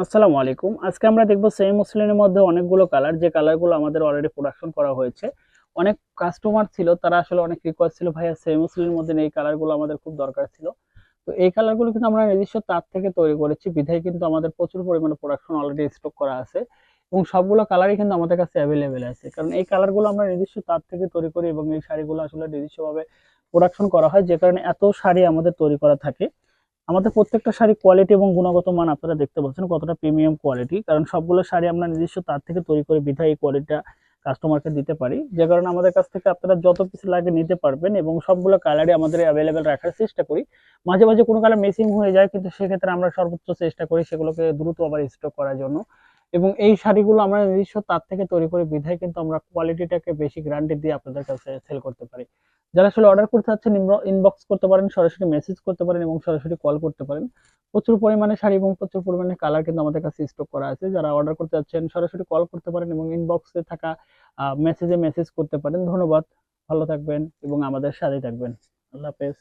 আসসালামু আলাইকুম। আজকে আমরা দেখব সেমি মুসলিনের মধ্যে অনেকগুলো কালার যে কালারগুলো আমাদের অলরেডি প্রোডাকশন করা হয়েছে। অনেক কাস্টমার ছিল, তারা আসলে অনেক রিকোয়েস্ট ছিল, ভাইয়া সেমি মুসলিনের মধ্যে এই কালারগুলো আমাদের খুব দরকার ছিল। তো এই কালারগুলো কিন্তু আমরা নিজস্ব তার থেকে তৈরি করেছি। বিধায় কিন্তু আমাদের প্রচুর পরিমাণে প্রোডাকশন অলরেডি স্টক করা আছে। এবং সবগুলো কালারই কিন্তু আমাদের কাছে অ্যাভেলেবেল আছে। কারণ এই কালারগুলো আমরা নিজস্ব তার থেকে তৈরি করি এবং এই শাড়িগুলো আসলে নিজস্বভাবে প্রোডাকশন করা হয়। যে কারণে এত শাড়ি আমাদের তৈরি করা থাকে। আমাদের প্রত্যেকটা শাড়ি কোয়ালিটি এবং গুণগত মান আপনারা দেখতে পাচ্ছেন, কতটা প্রিমিয়াম কোয়ালিটি কারণ সবগুলো শাড়ি আমরা নিজস্ব, তার থেকে তৈরি করে বিধায় এই কোয়ালিটিটা কাস্টমারকে দিতে পারি। যে কারণে আমাদের কাছ থেকে আপনারা যত কিছু লাগে নিতে পারবেন এবং সবগুলো কালারই আমাদের অ্যাভেলেবেল রাখার চেষ্টা করি। মাঝে মাঝে কোনো কালার মিসিং হয়ে যায়, কিন্তু সেক্ষেত্রে আমরা সর্বোচ্চ চেষ্টা করি সেগুলোকে দ্রুত আবার স্টক করার জন্য। এবং এই শাড়িগুলো আমরা নিজস্ব, তার থেকে তৈরি করে বিধায় কিন্তু আমরা কোয়ালিটিটাকে বেশি গ্যারান্টি দিয়ে আপনাদের কাছে সেল করতে পারি। যারা আসলে অর্ডার করতে চাচ্ছেন ইনবক্স করতে পারেন, সরাসরি মেসেজ করতে পারেন এবং সরাসরি কল করতে পারেন। প্রচুর পরিমাণে শাড়ি এবং প্রচুর পরিমাণে কালার কিন্তু আমাদের কাছে স্টক করা আছে। যারা অর্ডার করতে চাচ্ছেন, সরাসরি কল করতে পারেন এবং ইনবক্সে থাকা মেসেজে মেসেজ করতে পারেন। ধন্যবাদ, ভালো থাকবেন এবং আমাদের সাথে থাকবেন। আল্লাহ হাফেজ।